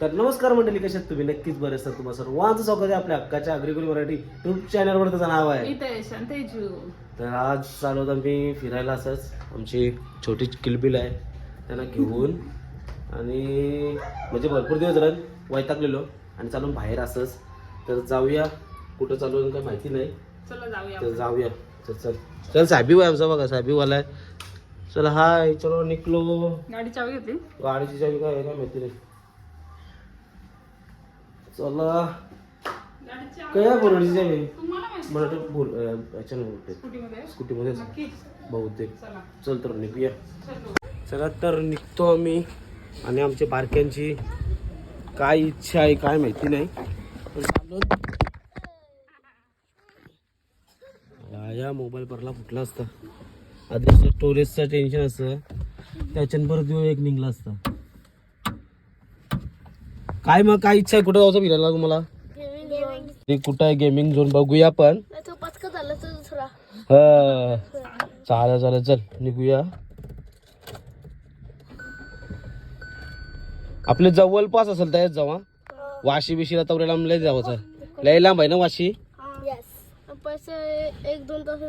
तर नमस्कार मंडळी कशात तुम्ही? नक्कीच बरे असतात. तुम्हाला सर्वांचं स्वागत आहे आपल्या हक्काच्या अग्रिकुल मराठी युट्यूब चॅनलवर त्याचं नाव आहे. तर आज चालू होतं आम्ही फिरायला असंच. आमची छोटी किलबिल आहे. त्यांना घेऊन आणि म्हणजे भरपूर दिवस झाले वैतागलेलो आणि चालून बाहेर असंच. तर जाऊया. कुठं चालू आहे काय माहिती नाही. चला जाऊया तर जाऊया. चल चल. चल साहेबी आमचा बघा. साहेबीवाला आहे. चल हाय चलो निकलो. गाडी चावी घेतली? गाडीची चावी काय माहिती नाही. चला. काय बोलण्याची चावी? मला वाटतं बोल अं, याच्यानं बोलते. स्कूटीमध्ये? बहुतेक. चला. तर निघूया. चलो. चला तर निघतो आम्ही. आणि आमच्या बारक्यांची काय इच्छा आहे काय माहिती नाही. पण चाललो. या- या मोबाईल परला फुटला असता? आधी स्टोरेजचं टेन्शन असतं त्याच्यानं परत ह्यो एक निघला असता. काय मग काय इच्छा आहे? कुठं जायचं फिरायला तुम्हाला? ते कुठं आहे? गेमिंग झोन बघूया आपण तो पचका झाला तर दुसरा. हा. चालेल चालेल चल निघूया. आपले जवळपास असेल त्याच जावा वाशी बिशीला तवऱ्याला लय जावचं लय लांब आहे ना वाशी? येस पैसे एक दोन तास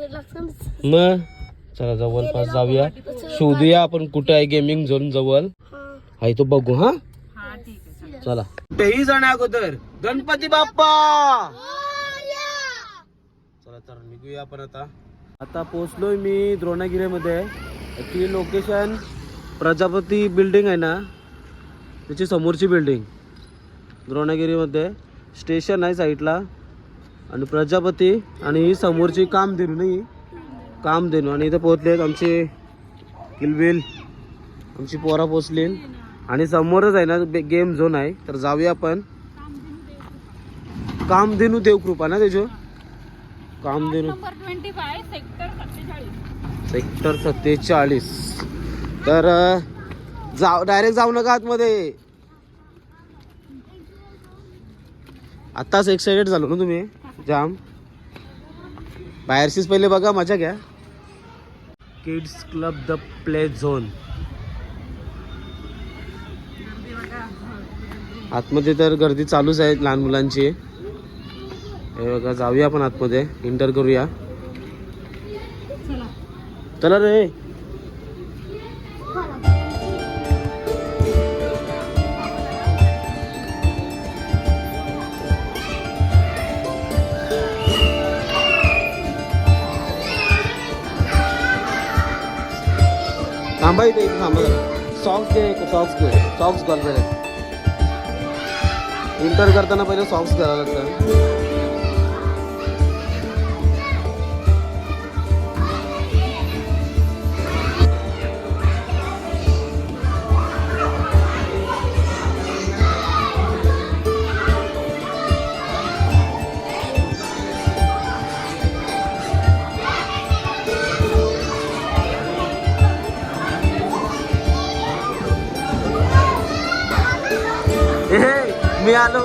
मग? चला जवळपास जाऊया. शोधूया आपण कुठे आहे गेमिंग झोन जवळ. आहे तो बघू हा? हा ठीक आहे चला. कुठेही जाण्या अगोदर. गणपती बाप्पा! चला तर निघूया आपण आता. आता पोचलोय मी द्रोणागिरीमध्ये. ॲक्च्युली लोकेशन प्रजापती बिल्डिंग आहे ना? त्याची समोरची बिल्डिंग द्रोणागिरीमध्ये. स्टेशन आहे साईडला आणि प्रजापती आणि ही समोरची कामधेनू नाही. कामधेनू आणि इथं पोहोचलेत आमचे किलबिल आमची पोरा पोचली आणि समोरच आहे ना गेम झोन आहे. तर जाऊया आपण. कामधेनू देवकृपा ना त्याच्या कामधेनू. ट्वेंटी फाय सेक्टर सत्तेचाळीस. तर जाऊ डायरेक्ट जाऊ नका आतमध्ये. आत्ताच एक्साइटेड झालो ना तुम्ही. जाम. बाहेरशीच पहिले बघा मजा घ्या. Kids club the play zone आतमध्ये तर गर्दी चालूच आहे लहान मुलांची. हे बघा जाऊया आपण आतमध्ये. इंटर करूया. चला रे. थांबा इथे इथे थांबा सॉक्स घे सॉक्स घे. सॉक्स घाल पहिले. इंटर करताना पहिले सॉक्स घालावं लागतं मी आलो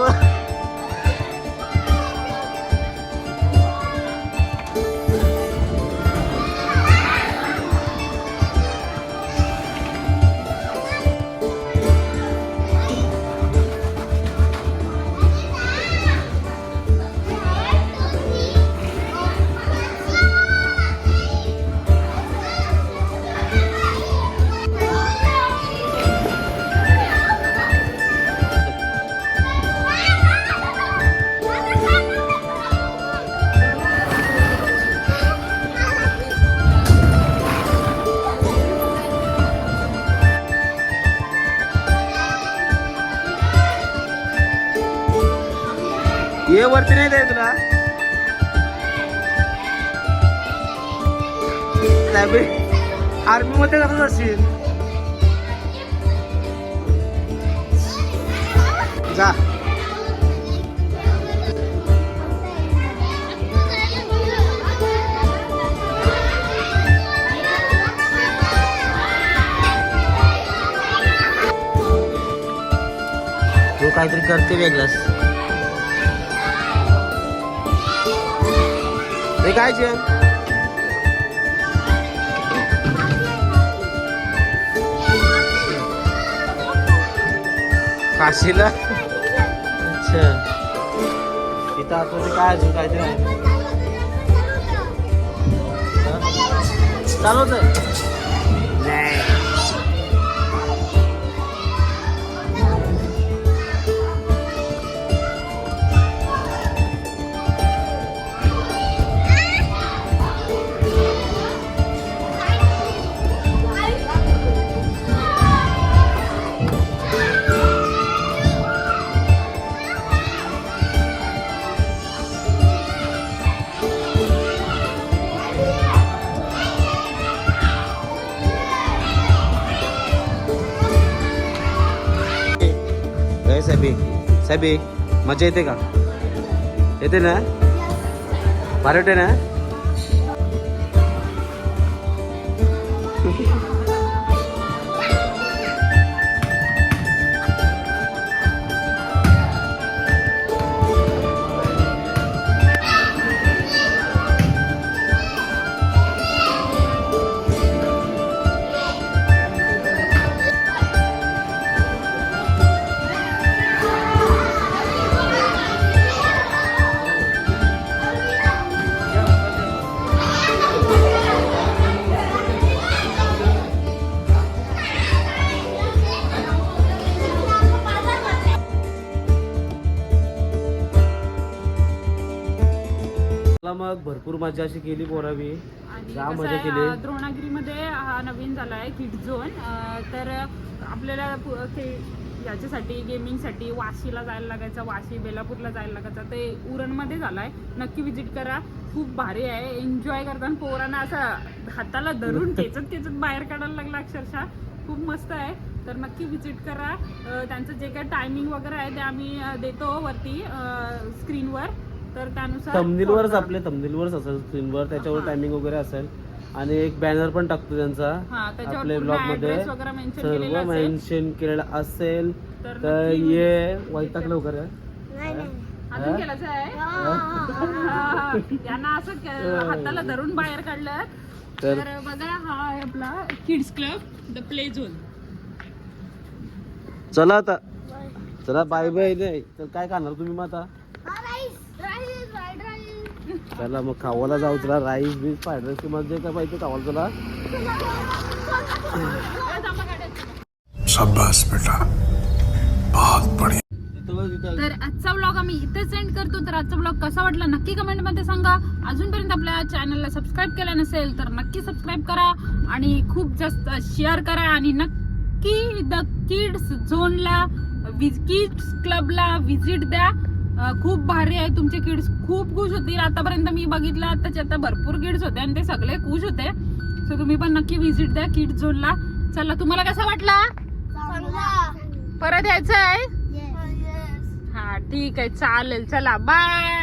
ये वरती नाही द्याय तुला आर्मी मध्ये करत असेल. जा. तू काहीतरी करते वेगळंच. हे काय जेवण काशीला? अच्छा. इथं आतमध्ये काय अजून काहीतरी आहे चालवत काय साहेबी. साहेबी मजा येते का? येते ना? भारी वाटते ना? मला मग भरपूर मजा अशी केली पोरावी. आणि जाम कसं मजा आहे, केली. अं, द्रोणागिरीमध्ये हा नवीन झाला आहे किड झोन तर आपल्याला पु- ते याच्यासाठी गेमिंगसाठी वाशीला जायला लागायचं वाशी बेलापूरला जायला लागायचं. ते उरणमध्ये झालं आहे नक्की विजिट करा. खूप भारी आहे. एन्जॉय करताना पोरांना असं हाताला धरून खेचत खेचत बाहेर काढायला लागला अक्षरशः. खूप मस्त आहे. तर नक्की विजिट करा. अं, त्यांचं जे काही टायमिंग वगैरे आहे ते आम्ही अं, देतो वरती स्क्रीनवर तर त्यानुसार तमनीलवरच follow आपले तमनीलवरच असेल स्क्रीनवर त्याच्यावर हा. टायमिंग वगैरे असेल. आणि एक बॅनर पण टाकतो त्यांचा हा त्याच्यावर आपल्या ब्लॉगमध्ये. ऍड्रेस वगैरे मेन्शन केलेला सर्व असेल. मेन्शन केलेलं असेल. तर तर नक्की ये वैताग लवकर आहे. नाही नाही. अजून? केलाच आहे. हा, यांना असं क- हाताला धरून बाहेर काढलं. तर तर बघा हा आहे आपला kids club the play zone चला आता. चला बाय बाय नाही तर काय खाणार तुम्ही मग आता हा, राईस राईस फ्राईड राईस चला मग खावाला जाऊ चला राईस बीस फ्राईड राईस तुम्हाला जे काय पाहिजे खावाला तिथं- तर आजचा व्लॉग आम्ही इथे सेंड करतो. तर आजचा व्लॉग कसा वाटला नक्की कमेंटमध्ये सांगा. अजूनपर्यंत आपल्या चॅनलला सबस्क्राईब केलं नसेल तर नक्की सबस्क्राईब करा आणि खूप जास्त शेअर करा. आणि नक्की द किड्स झोनला किड्स क्लबला व्हिजिट द्या. खूप भारी आहे. तुमचे किड्स खूप खुश होतील. आतापर्यंत मी बघितलं आताचे आता भरपूर किड्स होते आणि ते सगळे खुश होते. सो तुम्ही पण नक्की व्हिजिट द्या किड्स झोनला चला तुम्हाला कसा वाटला? परत यायचं आहे हा ठीक आहे. चालेल. चला बाय